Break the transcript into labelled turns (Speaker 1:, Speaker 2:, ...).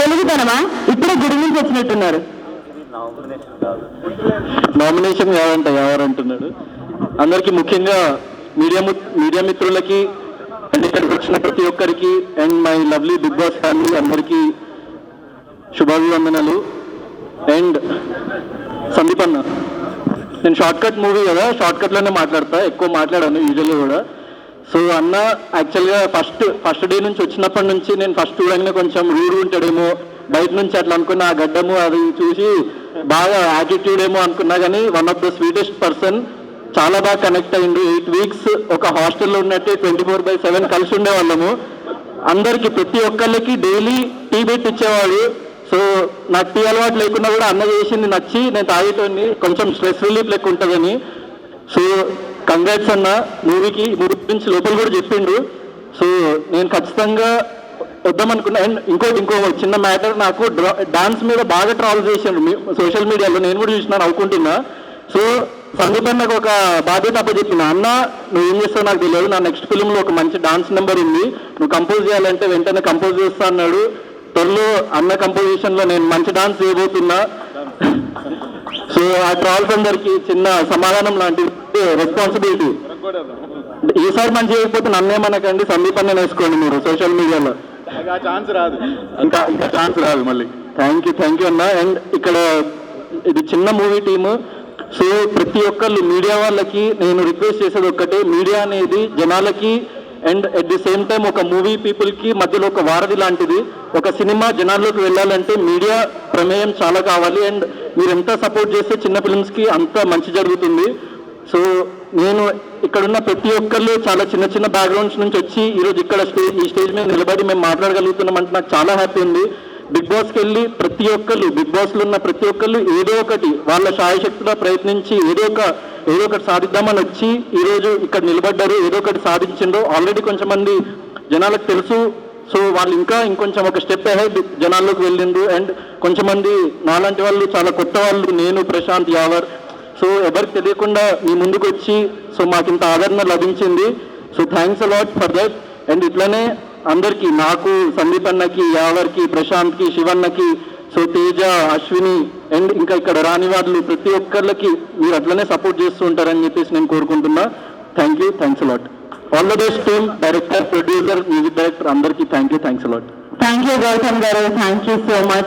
Speaker 1: తెలుగుతనమా? ఇప్పుడే గుడి నుంచి వచ్చినట్టున్నారు.
Speaker 2: నామినేషన్ కాదంట ఎవరు అంటున్నాడు? అందరికీ ముఖ్యంగా మీడియా మీడియా మిత్రులకి అండ్ ఇక్కడికి వచ్చిన ప్రతి ఒక్కరికి and my lovely Bigg Boss family అందరికీ శుభాభివందనలు. అండ్ సందీప్ అన్న నేను షార్ట్ కట్ మూవీ కదా షార్ట్ కట్లోనే మాట్లాడతా ఎక్కువ మాట్లాడాను యూజువల్గా కూడా. సో అన్న యాక్చువల్గా ఫస్ట్ ఫస్ట్ డే నుంచి వచ్చినప్పటి నుంచి నేను ఫస్ట్ చూడంగానే కొంచెం రూడ్ ఉంటాడేమో బయట నుంచి అట్లా అనుకున్న ఆ గడ్డము అది చూసి బాగా యాటిట్యూడ్ ఏమో అనుకున్నా కానీ one of the sweetest person చాలా బాగా కనెక్ట్ అయ్యిండు ఎయిట్ వీక్స్ ఒక హాస్టల్లో ఉన్నట్టే ట్వంటీ ఫోర్ బై సెవెన్ కలిసి ఉండేవాళ్ళము. అందరికి ప్రతి ఒక్కళ్ళకి డైలీ టీ పెట్టి ఇచ్చేవాడు సో నాకు టీ అలవాటు లేకున్నా కూడా అన్న చేసింది నచ్చి నేను తాగేటోని కొంచెం స్ట్రెస్ రిలీఫ్ లెక్క ఉంటుందని. సో కంగ్రాట్స్ అన్న మూవీకి మూవీ గురించి లోపల కూడా చెప్పిండు. సో నేను ఖచ్చితంగా వద్దామనుకున్నా. అండ్ ఇంకోటి ఇంకో చిన్న మ్యాటర్ నాకు డాన్స్ మీద బాగా ట్రావెల్ చేసిండు. సోషల్ మీడియాలో నేను కూడా చూసిన నవ్వుకుంటున్నా సో సందీప్ అన్నకు ఒక బాధ్యత అప్పచెప్పిన. అన్న నువ్వు ఏం చేస్తావు నాకు తెలియదు. నా నెక్స్ట్ ఫిల్మ్లో ఒక మంచి డాన్స్ నెంబర్ ఉంది. నువ్వు కంపోజ్ చేయాలంటే వెంటనే కంపోజ్ చేస్తా అన్నాడు. త్వరలో అన్న కంపోజిషన్లో నేను మంచి డాన్స్ చేయబోతున్నా. సో ఆ ట్రాల్స్ అందరికి చిన్న సమాధానం లాంటి రెస్పాన్సిబిలిటీ ఈసారి మంచి చేయకపోతే నన్నేమనకండి సందీప్ అన్న వేసుకోండి మీరు సోషల్ మీడియాలో
Speaker 3: ఛాన్స్ రాదు.
Speaker 2: ఇంకా ఇంకా ఛాన్స్ రాదు మళ్ళీ. థ్యాంక్ యూ థ్యాంక్ యూ అన్న. అండ్ ఇక్కడ ఇది చిన్న మూవీ టీము సో ప్రతి ఒక్కళ్ళు మీడియా వాళ్ళకి నేను రిక్వెస్ట్ చేసేది ఒక్కటే. మీడియా అనేది జనాలకి and at the same time ఒక మూవీ పీపుల్కి మధ్యలో ఒక వారధి లాంటిది. ఒక సినిమా జనాల్లోకి వెళ్ళాలంటే మీడియా ప్రమేయం చాలా కావాలి. అండ్ మీరు ఎంత సపోర్ట్ చేస్తే చిన్న ఫిల్మ్స్కి అంత మంచి జరుగుతుంది. సో నేను ఇక్కడున్న ప్రతి ఒక్కళ్ళు చాలా చిన్న చిన్న బ్యాక్గ్రౌండ్స్ నుంచి వచ్చి ఈరోజు ఇక్కడ స్టేజ్ ఈ స్టేజ్ మీద నిలబడి మేము మాట్లాడగలుగుతున్నాం అంటే నాకు చాలా హ్యాపీ ఉంది. బిగ్ బాస్కి వెళ్ళి ప్రతి ఒక్కళ్ళు బిగ్ బాస్లో ఉన్న ప్రతి ఒక్కళ్ళు ఏదో ఒకటి వాళ్ళ సాయశక్తిగా ప్రయత్నించి ఏదో ఒక ఏదో ఒకటి సాధిద్దామని వచ్చి ఈరోజు ఇక్కడ నిలబడ్డారు ఏదో ఒకటి సాధించిండ్రు. ఆల్రెడీ కొంచెం మంది జనాలకు తెలుసు. సో వాళ్ళు ఇంకా ఇంకొంచెం ఒక స్టెప్ అహెడ్ జనాల్లోకి వెళ్ళిండ్రు. అండ్ కొంచెం మంది నాలాంటి వాళ్ళు చాలా కొత్త వాళ్ళు. నేను ప్రశాంత్ యావర్ సో ఎవరికి తెలియకుండా మీ ముందుకు వచ్చి సో మాకు ఇంత ఆదరణ లభించింది. So thanks a lot for that and ఇట్లనే అందరికీ నాకు సందీప్ అన్నకి యావర్కి ప్రశాంత్కి శివన్నకి సో తేజ అశ్విని అండ్ ఇంకా ఇక్కడ రాని వాళ్ళు ప్రతి ఒక్కరికి మీరు అట్లనే సపోర్ట్ చేస్తూ ఉంటారని చెప్పేసి నేను కోరుకుంటున్నా. Thank you thanks a lot all the best team director producer music director అందరికీ thank you thanks a lot
Speaker 1: thank you Gautam గారు. Thank you so much